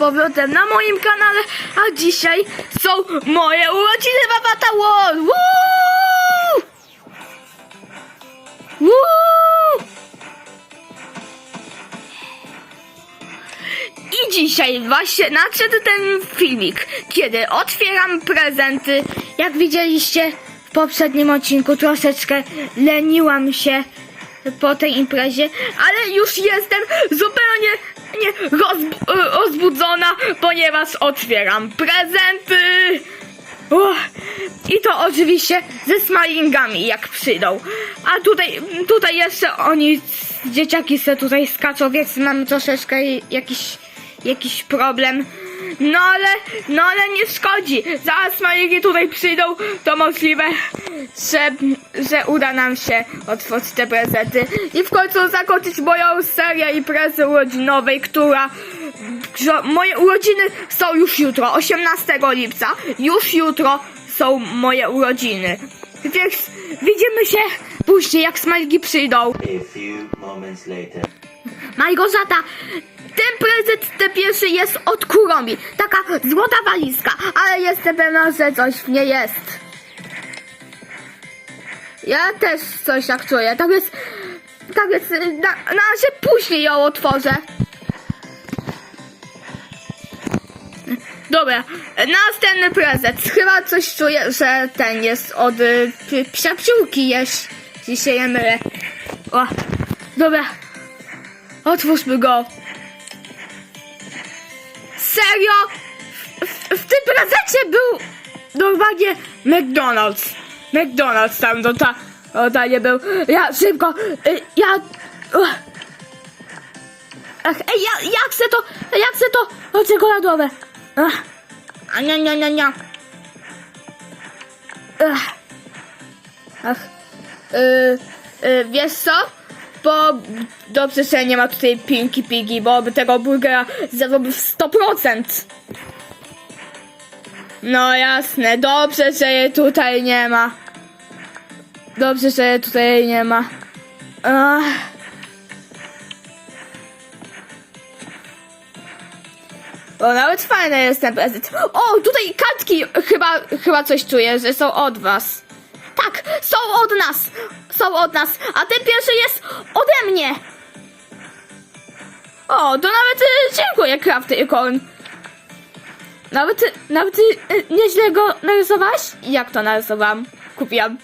Powrotem na moim kanale, a dzisiaj są moje urodziny Babata World! Woo! Woo! I dzisiaj właśnie nadszedł ten filmik, kiedy otwieram prezenty. Jak widzieliście w poprzednim odcinku, troszeczkę leniłam się po tej imprezie, ale już jestem zupełnie nie rozbu- e, rozbudzona, ponieważ otwieram prezenty. Uff, I to oczywiście ze smilingami, jak przyjdą. A tutaj, tutaj jeszcze oni, dzieciaki se tutaj skaczą, więc mam troszeczkę jakiś, jakiś problem. No ale, no ale nie szkodzi. Zaraz smilingi tutaj przyjdą, to możliwe, że, że uda nam się otworzyć te prezenty i w końcu zakończyć moją serię imprezy urodzinowej, która moje urodziny są już jutro, 18 lipca. Już jutro są moje urodziny. Więc widzimy się później, jak smajki przyjdą. Małgorzata, ten prezent, ten pierwszy jest od Kuromi. Taka złota walizka, ale jestem pewna, że coś w niej jest. Ja też coś tak czuję. Tak więc, tak więc na, na razie później ją otworzę. Dobra, następny prezent. Chyba coś czuję, że ten jest od y, psia psiółki, się nie mylę. O, dobra. Otwórzmy go. Serio? W, w, tym prezencie był normalnie McDonald's. McDonald's tam do ta, o, ta nie był. Ja szybko, y, ja... Ach, ej, ja, ja chcę to, ja chcę to, o czekoladowe. Ach, a nie, nie, nie, nie. Ach, Ach. Y, y, wiesz co? Bo dobrze, że nie ma tutaj Pinky Piggy, bo by tego burgera zjadłoby w 100%. No jasne, dobrze, że jej tutaj nie ma. Dobrze, że jej tutaj nie ma. Ach. O, nawet fajny jest ten prezent. O, tutaj kartki chyba, chyba coś czuję, że są od was. Tak, są od nas. Są od nas. A ten pierwszy jest. O, to nawet y, dziękuję, Crafty Ikon. Nawet, nawet y, nieźle go narysowałeś? Jak to narysowałam? Kupiłam.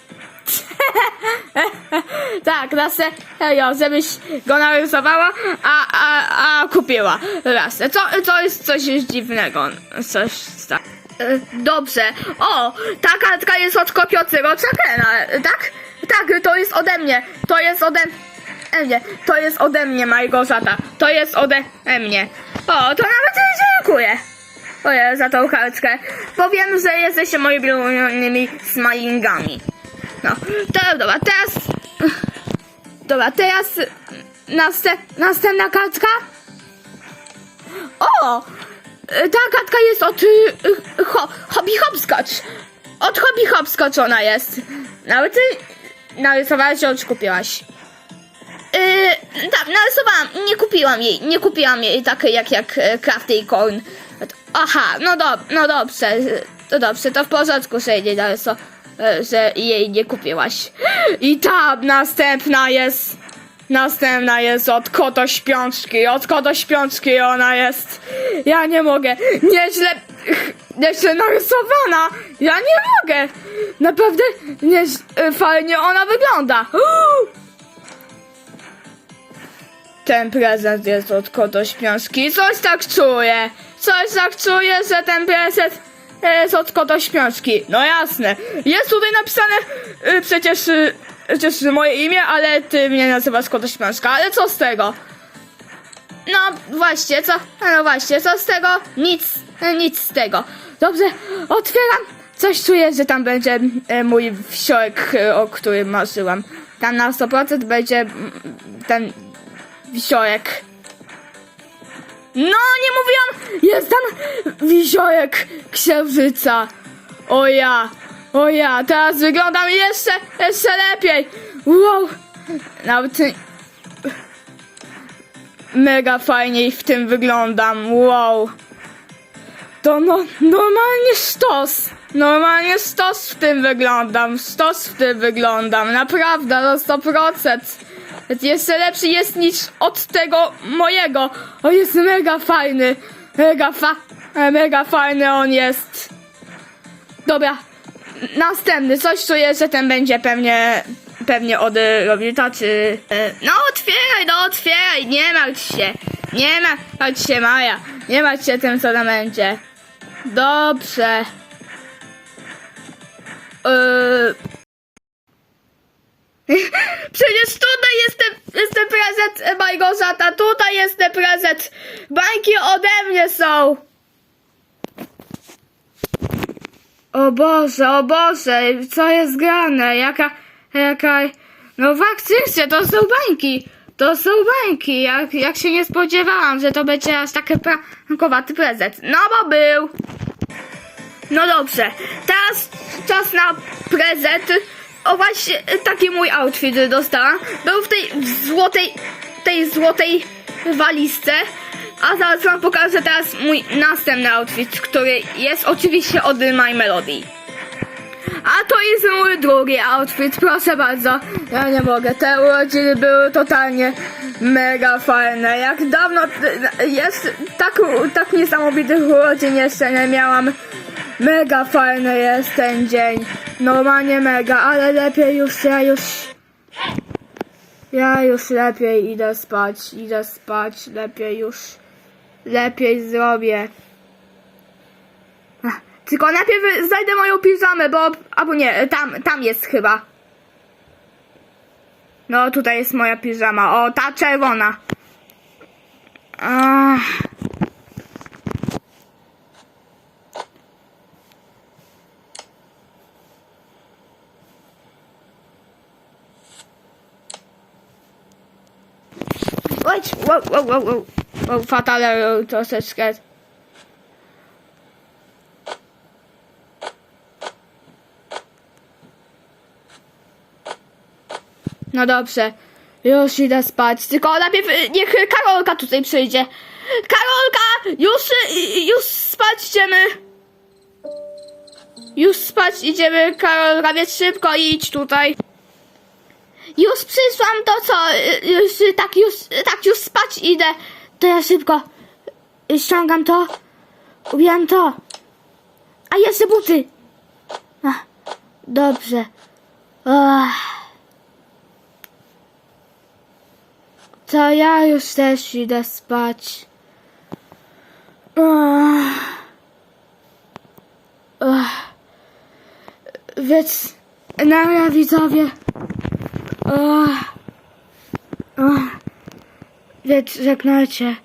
tak, na serio, żebyś go narysowała, a, a, a kupiła. Raz. Co, co jest coś dziwnego? Coś tak. E, Dobrze. O, ta kartka jest od kopiącego Chakena, tak? Tak, to jest ode mnie. To jest ode mnie. To jest ode mnie, Małgorzata. To jest ode mnie. O, to nawet dziękuję. Oje, za tą kartkę. Powiem, że jesteście moimi ulubionymi smilingami. No, to dobra, teraz... Dobra, teraz następ, następna kartka. O! Ta kartka jest od y, y, ho, Hobby Hopscotch. Od Hobby Hopscotch ona jest. Nawet ty narysowałaś ją, kupiłaś? Yy, tak, narysowałam, nie kupiłam jej, nie kupiłam jej takiej jak, jak e, Crafty i Corn. Aha, no, do, no dobrze, to dobrze, to w porządku, że jej nie e, że jej nie kupiłaś. I ta następna jest, następna jest od Koto Śpiączki, od Koto Śpiączki ona jest. Ja nie mogę, nieźle, nieźle narysowana, ja nie mogę. Naprawdę, nie, fajnie ona wygląda. Ten prezent jest od koto śpiączki. Coś tak czuję. Coś tak czuję, że ten prezent jest od koto śpiączki. No jasne. Jest tutaj napisane y, przecież, y, przecież moje imię, ale ty mnie nazywasz śpiączka. Ale co z tego? No właśnie, co? No właśnie, co z tego? Nic, nic z tego. Dobrze, otwieram. Coś czuję, że tam będzie e, mój wsiołek, e, o którym marzyłam. Tam na 100% będzie mm, ten wisiorek. No, nie mówiłam! Jest tam wisiorek księżyca. O ja, o ja, teraz wyglądam jeszcze, jeszcze lepiej. Wow, nawet... mega fajnie w tym wyglądam. Wow. To no, normalnie stos. Normalnie stos w tym wyglądam. Stos w tym wyglądam. Naprawdę, no 100%. Jeszcze lepszy jest niż od tego mojego. On jest mega fajny. Mega fa... Mega fajny on jest. Dobra. Następny. Coś czuję, że ten będzie pewnie... Pewnie od Robita, e, No otwieraj, no otwieraj. Nie martw się. Nie martw się, Maja. Nie martw się tym, co tam będzie. Dobrze. Yy... Przecież tutaj jest ten, jest ten prezent zata. Tutaj jest ten prezent. Bańki ode mnie są. O Boże, o Boże, co jest grane? Jaka, jaka... No faktycznie, to są bańki. To są bańki. Jak, jak się nie spodziewałam, że to będzie aż taki prankowaty prezent. No bo był. No dobrze, teraz czas na prezent. O właśnie, taki mój outfit dostałam. Był w tej złotej, tej złotej walizce. A zaraz wam pokażę teraz mój następny outfit, który jest oczywiście od My Melody. A to jest mój drugi outfit, proszę bardzo. Ja nie mogę, te urodziny były totalnie mega fajne. Jak dawno jest tak, tak niesamowitych urodzin jeszcze nie miałam. Mega fajny jest ten dzień. Normalnie mega, ale lepiej już, ja już... Ja już lepiej idę spać, idę spać, lepiej już... Lepiej zrobię. Tylko najpierw znajdę moją piżamę, bo... Albo nie, tam, tam jest chyba. No, tutaj jest moja piżama. O, ta czerwona. Ach. Chodź, wow, wow, wow, wow. Wow, fatale troszeczkę. No dobrze, już idę spać. Tylko najpierw niech Karolka tutaj przyjdzie. Karolka, już, już spać idziemy. Już spać idziemy, Karolka, więc szybko idź tutaj. Już przyszłam, to co? Y, Już, y, tak, już, y, tak, już spać idę. To ja szybko ściągam to, ubieram to. A jeszcze buty. Ach, dobrze. To ja już też idę spać. Ach. Ach. Więc, na widzowie. Ach. Ach. Więc żegnajcie.